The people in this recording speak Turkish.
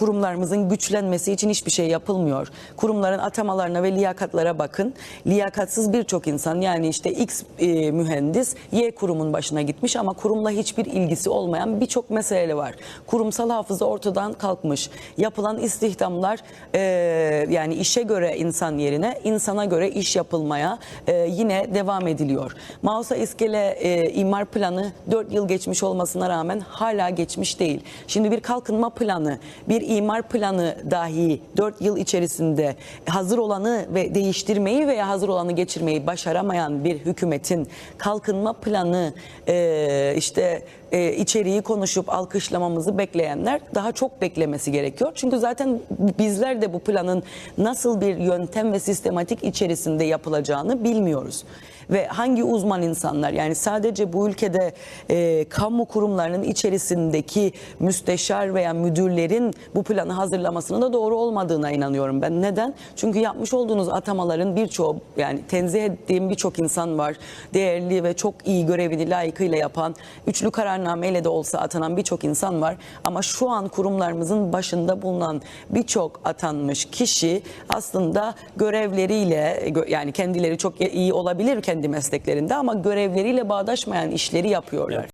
Kurumlarımızın güçlenmesi için hiçbir şey yapılmıyor. Kurumların atamalarına ve liyakatlara bakın. Liyakatsız birçok insan yani işte X e, mühendis Y kurumun başına gitmiş ama kurumla hiçbir ilgisi olmayan birçok mesele var. Kurumsal hafıza ortadan kalkmış. Yapılan istihdamlar e, yani işe göre insan yerine insana göre iş yapılmaya e, yine devam ediliyor. Mausa İskele e, imar planı 4 yıl geçmiş olmasına rağmen hala geçmiş değil. Şimdi bir kalkınma planı, bir imar planı dahi 4 yıl içerisinde hazır olanı ve değiştirmeyi veya hazır olanı geçirmeyi başaramayan bir hükümetin kalkınma planı e, işte e, içeriği konuşup alkışlamamızı bekleyenler daha çok beklemesi gerekiyor. Çünkü zaten bizler de bu planın nasıl bir yöntem ve sistematik içerisinde yapılacağını bilmiyoruz. Ve hangi uzman insanlar yani sadece bu ülkede e, kamu kurumlarının içerisindeki müsteşar veya müdürlerin bu planı hazırlamasının da doğru olmadığına inanıyorum ben. Neden? Çünkü yapmış olduğunuz atamaların birçoğu yani tenzih ettiğim birçok insan var. Değerli ve çok iyi görevini layıkıyla yapan, üçlü kararnameyle de olsa atanan birçok insan var. Ama şu an kurumlarımızın başında bulunan birçok atanmış kişi aslında görevleriyle gö- yani kendileri çok iyi olabilir kendi mesleklerinde ama görevleriyle bağdaşmayan işleri yapıyorlar.